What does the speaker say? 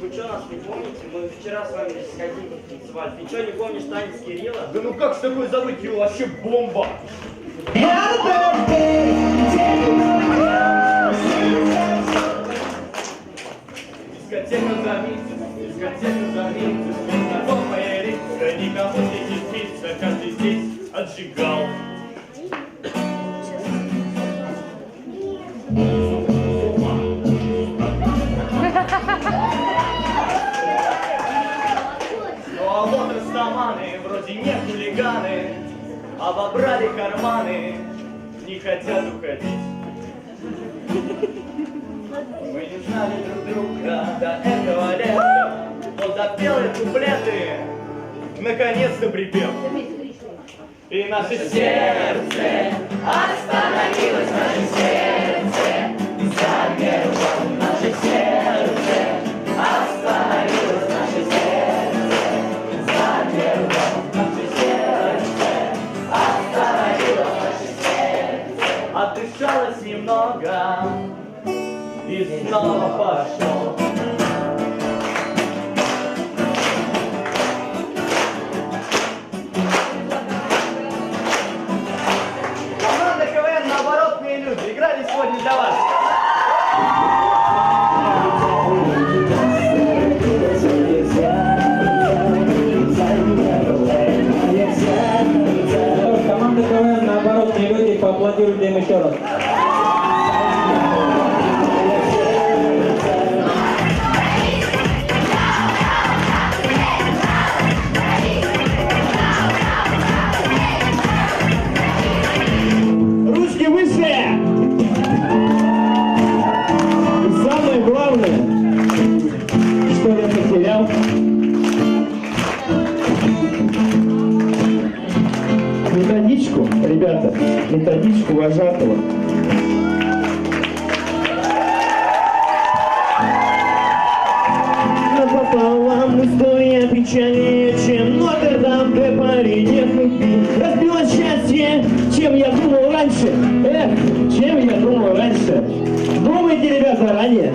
вы что, нас не помните? Мы вчера с вами с дискотеки танцевали. Ты что, не помнишь танец Кирилла? Да ну как с такой зовут его вообще бомба? Дискотека зовите, дискотека Незнакомая лица, никому здесь не спится, Каждый здесь отжигал. Хулиганы, Обобрали карманы, не хотят уходить. Мы не знали друг друга до этого лета, Но допел и куплеты, наконец-то припев. И наше сердце остановилось, наше сердце немного и снова пошло. Команда КВН наоборотные люди играли сегодня для вас. Команда КВН наоборот не люди, поаплодируйте им еще раз. Методичку, ребята, методичку вожатого. Напополам история печальнее, чем Нотр-Дам де Пари, не хэппи. Разбилось счастье, чем я думал раньше. Эх, чем я думал раньше. Думайте, ребята, заранее.